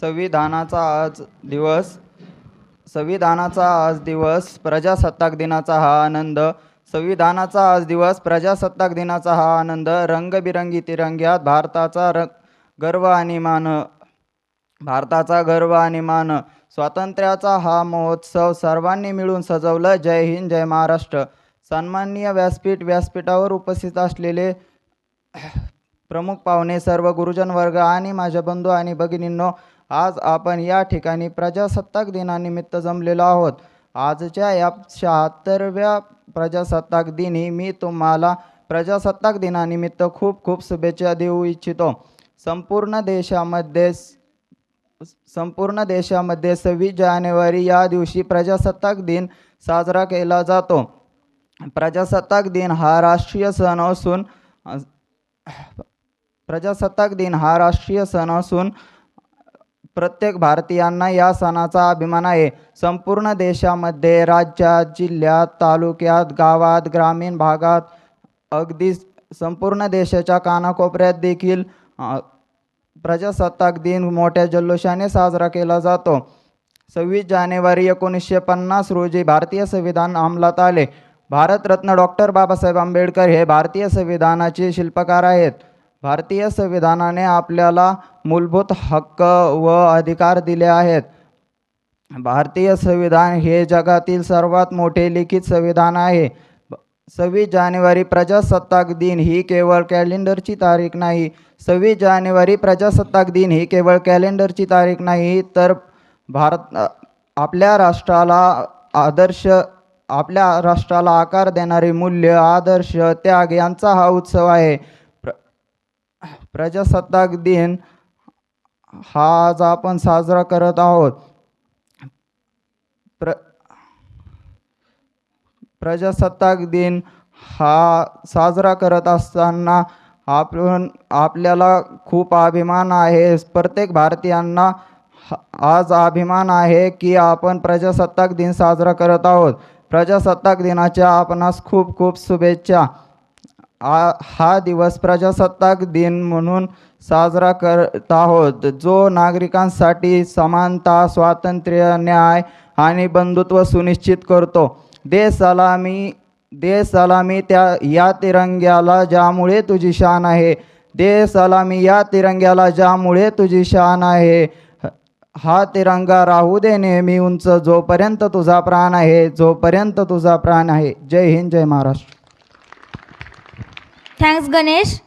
संविधानाचा आज दिवस संविधानाचा आज दिवस प्रजासत्ताक दिनाचा हा आनंद संविधानाचा आज दिवस प्रजासत्ताक दिनाचा हा आनंद रंगबिरंगी तिरंग्यात भारताचा र गर्व आणि मान भारताचा गर्व आणि मान स्वातंत्र्याचा हा महोत्सव सर्वांनी मिळून सजवलं. जय हिंद जय महाराष्ट्र. सन्माननीय व्यासपीठ व्यासपीठावर उपस्थित असलेले प्रमुख पाहुणे सर्व गुरुजन वर्ग आणि माझ्या बंधू आणि भगिनींनो आज आपण या ठिकाणी प्रजासत्ताक दिनानिमित्त जमलेलो आहोत. आजच्या या शहात्तरव्या प्रजासत्ताक दिनी मी तुम्हाला प्रजासत्ताक दिनानिमित्त खूप खूप शुभेच्छा देऊ इच्छितो. संपूर्ण देशामध्ये संपूर्ण देशामध्ये सव्वीस जानेवारी या दिवशी प्रजासत्ताक दिन साजरा केला जातो. प्रजासत्ताक दिन हा राष्ट्रीय सण असून प्रजासत्ताक दिन हा राष्ट्रीय सण असून प्रत्येक भारतीयांना या सणाचा अभिमान आहे. संपूर्ण देशामध्ये राज्यात जिल्ह्यात तालुक्यात गावात ग्रामीण भागात अगदी संपूर्ण देशाच्या कानाकोपऱ्यात देखील प्रजासत्ताक दिन मोठ्या जल्लोषाने साजरा केला जातो. सव्वीस जानेवारी एकोणीसशे पन्नास रोजी भारतीय संविधान अंमलात आले. भारतरत्न डॉक्टर बाबासाहेब आंबेडकर हे भारतीय संविधानाचे शिल्पकार आहेत. भारतीय संविधानाने आपल्याला मूलभूत हक्क व अधिकार दिले आहेत. भारतीय संविधान हे जगातील सर्वात मोठे लिखित संविधान आहे. सव्वीस जानेवारी प्रजासत्ताक दिन ही केवळ कॅलेंडरची तारीख नाही. सव्वीस जानेवारी प्रजासत्ताक दिन ही केवळ कॅलेंडरची तारीख नाही तर भारत आपल्या राष्ट्राला आदर्श आपल्या राष्ट्राला आकार देणारे मूल्य आदर्श त्याग यांचा हा उत्सव आहे. प्रजासत्ताक दिन हा आज आपण साजरा करत आहोत. प्र प्रजासत्ताक दिन हा साजरा करत असताना आपण आपल्याला खूप अभिमान आहे. प्रत्येक भारतीयांना आज अभिमान आहे की आपण प्रजासत्ताक दिन साजरा करत आहोत. प्रजासत्ताक दिनाच्या आपणास खूप खूप शुभेच्छा. आ हा दिवस प्रजासत्ताक दिन म्हणून साजरा करत आहोत. जो नागरिकांसाठी समानता स्वातंत्र्य न्याय आणि बंधुत्व सुनिश्चित करतो. दे सलामी दे सलामी त्या या तिरंग्याला ज्यामुळे तुझी शान आहे. दे सलामी या तिरंग्याला ज्यामुळे तुझी शान आहे. हा तिरंगा राहू दे नेहमी उंच जोपर्यंत तुझा प्राण आहे जोपर्यंत तुझा प्राण आहे. जय हिंद जय महाराष्ट्र. Thanks, Ganesh.